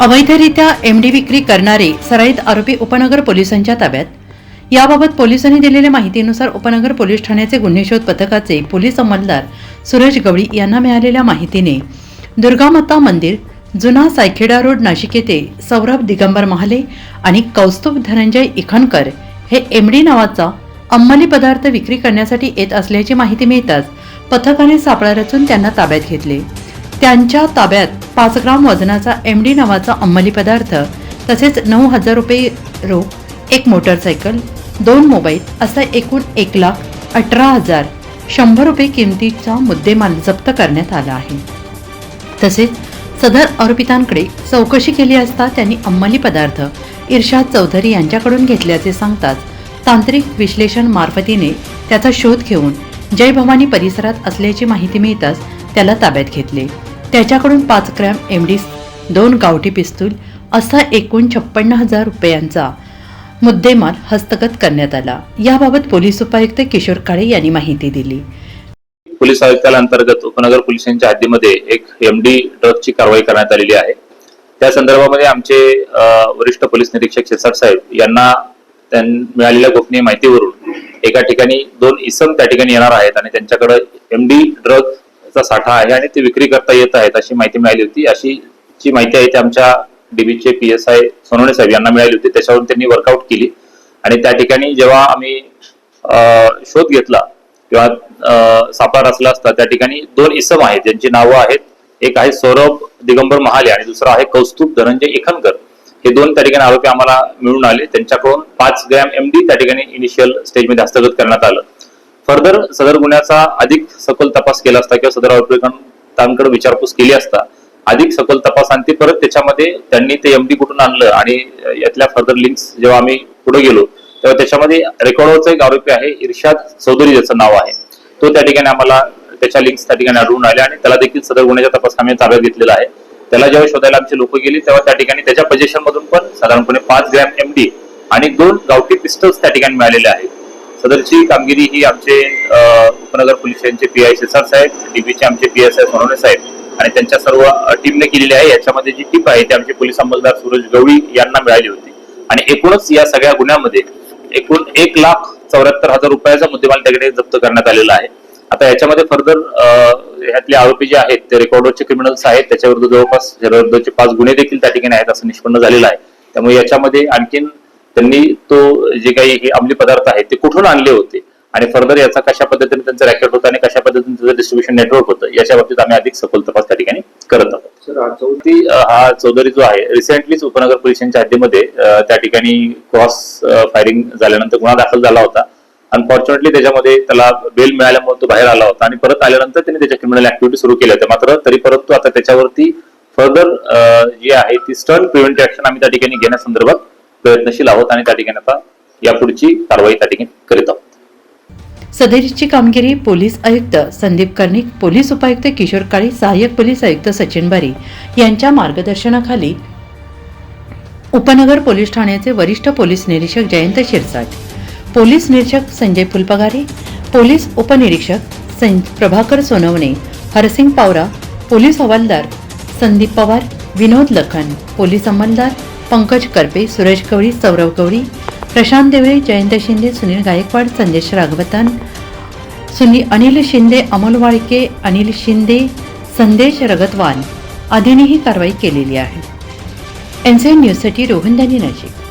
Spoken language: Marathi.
अवैधरित्या एमडी विक्री करणारे सराईत आरोपी उपनगर पोलिसांच्या ताब्यात. याबाबत पोलिसांनी दिलेल्या माहितीनुसार उपनगर पोलीस ठाण्याचे गुन्हे शोध पथकाचे पोलीस अंमलदार सुरेश गवळी यांना मिळालेल्या माहितीने दुर्गामाता मंदिर जुना सायखेडा रोड नाशिक येथे सौरभ दिगंबर महाले आणि कौस्तुभ धनंजय इखनकर हे एमडी नावाचा अंमली पदार्थ विक्री करण्यासाठी येत असल्याची माहिती मिळताच पथकाने सापळा रचून त्यांना ताब्यात घेतले. त्यांच्या ताब्यात पाच ग्राम वजनाचा एम डी नावाचा अंमली पदार्थ तसेच नऊ हजार रुपये रोख एक मोटरसायकल दोन मोबाईल असा एकूण एक लाख अठरा हजार शंभर रुपये किमतीचा मुद्देमाल जप्त करण्यात आला आहे. तसेच सदर आरोपितांकडे चौकशी केली असता त्यांनी अंमली पदार्थ इर्शाद चौधरी यांच्याकडून घेतल्याचे सांगताच तांत्रिक विश्लेषण मार्फतीने त्याचा शोध घेऊन जय भवानी परिसरात असल्याची माहिती मिळताच त्याला ताब्यात घेतले. त्याच्याकडून पाच ग्रॅम एमडी दोन गावठी पिस्तूल असा एकूण छप्पन्न हजार रुपयांचा मुद्देमाल हस्तगत करण्यात आला. याबाबत पोलीस उपायुक्त किशोर काळे यांनी माहिती दिली. पोलीस आयुक्तालयाअंतर्गत उपनगर पोलिसांच्या हद्दीमध्ये एक एमडी ड्रगची कारवाई करण्यात आलेली आहे. त्या संदर्भामध्ये आमचे वरिष्ठ पोलीस निरीक्षक शिरसाट साहेब यांना त्यां मिळालेल्या गोपनीय माहितीवरून एका ठिकाणी दोन इसम त्या ठिकाणी येणार आहेत आणि त्यांच्याकडे एमडी चा साठा आहे आणि ते विक्री करता येत आहेत अशी माहिती मिळाली होती. अशी जी माहिती आहे ती आमच्या डीबीचे पी एस आय सोनवणे साहेब यांना मिळाली होती. त्याच्यावरून त्यांनी वर्कआउट केली. आणि त्या ठिकाणी जेव्हा आम्ही शोध घेतला किंवा सापळा रचला असता त्या ठिकाणी दोन इसम आहेत. ज्यांची नावं आहेत. एक आहे सौरभ दिगंबर महाले आणि दुसरा आहे कौस्तुभ धनंजय इखनकर. हे दोन त्या ठिकाणी आरोपी आम्हाला मिळून आले. त्यांच्याकडून पाच ग्रॅम एमडी त्या ठिकाणी इनिशियल स्टेजमध्ये हस्तगत करण्यात आलं. फर्दर सदर गुन्ह्याचा अधिक सखोल तपास केला असता किंवा सदर आरोपितांकडे विचारपूस केली असता अधिक सखोल तपासांती परत त्याच्यामध्ये त्यांनी ते एमडी कुठून आणलं आणि यातल्या फर्दर लिंक्स जेव्हा आम्ही पुढे गेलो तेव्हा त्याच्यामध्ये रेकॉर्डवरचा एक आरोपी आहे इर्शाद चौधरी ज्याचं नाव आहे. तो त्या ठिकाणी आम्हाला त्याच्या लिंक्स त्या ठिकाणी आढळून आले आणि त्याला देखील सदर गुन्ह्याच्या तपास आम्ही ताब्यात घेतलेला आहे. त्याला जेव्हा शोधायला आमची लोक गेली तेव्हा त्या ठिकाणी त्याच्या पोझिशन मधून पण साधारणपणे पाच ग्रॅम एमडी आणि दोन गावठी पिस्टल्स त्या ठिकाणी मिळालेले आहेत. सदरची कामगिरी ही आमचे उपनगर पोलीस यांचे पी आय शिरसाट साहेब डीबीचे आमचे पी एस आय सोनवणे साहेब आणि त्यांच्या सर्व टीमने केलेली आहे. याच्यामध्ये जी टीप आहे ती आमचे पोलीस अंमलदार सूरज गवळी यांना मिळाली होती. आणि एकूणच या सगळ्या गुन्ह्यामध्ये एकूण एक लाख चौऱ्याहत्तर हजार रुपयाचा मुद्देमाल त्याकडे जप्त करण्यात आलेला आहे. आता याच्यामध्ये फर्दर ह्यातले आरोपी जे आहेत ते रेकॉर्डवरचे क्रिमिनल्स आहेत. त्याच्याविरुद्ध जवळपास विरुद्धचे पाच गुन्हे देखील त्या ठिकाणी आहेत असं निष्पन्न झालेलं आहे. त्यामुळे याच्यामध्ये आणखीन त्यांनी तो जे काही हे अंमली पदार्थ आहेत ते कुठून आणले होते? आणि फर्दर याचा कशा पद्धतीने त्यांचं रॅकेट होतं आणि कशा पद्धतीने त्याचं डिस्ट्रीब्युशन नेटवर्क होतं? याच्या बाबतीत आम्ही अधिक सखोल तपास त्या ठिकाणी करत आहोत. हा चौधरी जो आहे रिसेंटलीच उपनगर पोलिसांच्या हद्दीमध्ये त्या ठिकाणी क्रॉस फायरिंग झाल्यानंतर गुन्हा दाखल झाला होता. अनफॉर्च्युनेटली त्याच्यामध्ये त्याला बेल मिळाल्यामुळे तो बाहेर आला होता आणि परत आल्यानंतर त्याने त्याच्या क्रिमिनल ऍक्टिव्हिटी सुरू केल्या होत्या. मात्र तरी परंतु आता त्याच्यावरती फर्दर जी आहे ती स्टर्न प्रिव्हेंटिव्ह ऍक्शन आम्ही त्या ठिकाणी घेण्यासंदर्भात प्रयत्नशील आहोत आणि त्या ठिकाणी आता यापुढची कारवाई त्या ठिकाणी करीत आहोत. सदरीची कामगिरी पोलीस आयुक्त संदीप कर्णिक पोलीस उपायुक्त किशोर काळी सहाय्यक पोलीस आयुक्त सचिन बारी यांच्या मार्गदर्शनाखाली उपनगर पोलीस ठाण्याचे वरिष्ठ पोलीस निरीक्षक जयंत शिरसाट पोलीस निरीक्षक संजय फुलपगारे पोलीस उपनिरीक्षक सं प्रभाकर सोनवणे हरसिंग पावरा पोलीस हवालदार संदीप पवार विनोद लखन पोलीस अंमलदार पंकज करपे सुरेश कवळी सौरव गवळी प्रशांत देवरे जयंत शिंदे सुनील गायकवाड संदेश राघवतन सुनी अनिल शिंदे अमोल वाळके अनिल शिंदे संदेश रगतवान. आदींनी ही कारवाई केलेली आहे. एन सी एन न्यूजसाठी रोहन दानी नाशिक.